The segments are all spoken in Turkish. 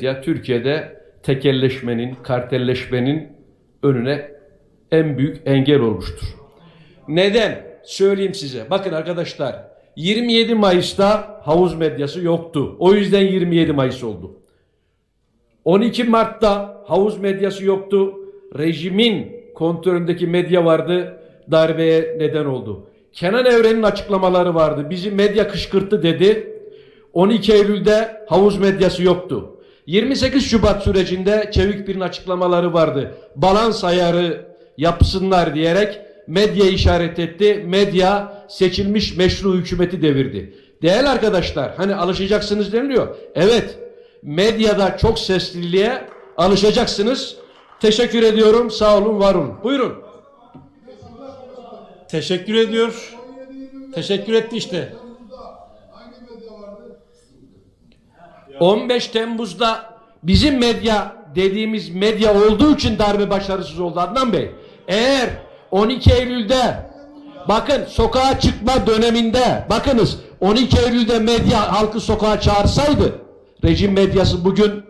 Ya Türkiye'de tekelleşmenin, kartelleşmenin önüne en büyük engel olmuştur. Neden? Söyleyeyim size. Bakın arkadaşlar 27 Mayıs'ta havuz medyası yoktu. O yüzden 27 Mayıs oldu. 12 Mart'ta havuz medyası yoktu. Rejimin kontrolündeki medya vardı. Darbeye neden oldu. Kenan Evren'in açıklamaları vardı. Bizi medya kışkırttı dedi. 12 Eylül'de havuz medyası yoktu. 28 Şubat sürecinde Çevikbir'in açıklamaları vardı. Balans ayarı yapsınlar diyerek medya işaret etti. Medya seçilmiş meşru hükümeti devirdi. Değerli arkadaşlar hani alışacaksınız deniliyor. Evet medyada çok sesliliğe alışacaksınız. Teşekkür ediyorum. Sağ olun, var olun. Buyurun. Teşekkür ediyor. Teşekkür etti işte. 15 Temmuz'da bizim medya dediğimiz medya olduğu için darbe başarısız oldu Adnan Bey. Eğer 12 Eylül'de bakın sokağa çıkma döneminde bakınız 12 Eylül'de medya halkı sokağa çağırsaydı rejim medyası bugün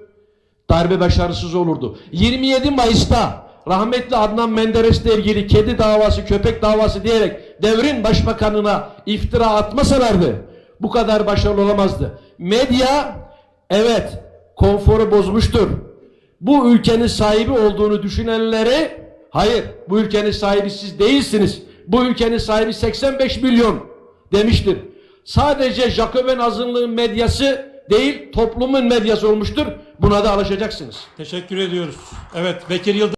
darbe başarısız olurdu. 27 Mayıs'ta rahmetli Adnan Menderes'le ilgili kedi davası, köpek davası diyerek devrin başbakanına iftira atmasalardı bu kadar başarılı olamazdı. Medya evet konforu bozmuştur. Bu ülkenin sahibi olduğunu düşünenleri hayır bu ülkenin sahibi siz değilsiniz. Bu ülkenin sahibi 85 milyon demiştir. Sadece Jacoben azınlığın medyası değil toplumun medyası olmuştur. Buna da alışacaksınız. Teşekkür ediyoruz. Evet Bekir Yıldız.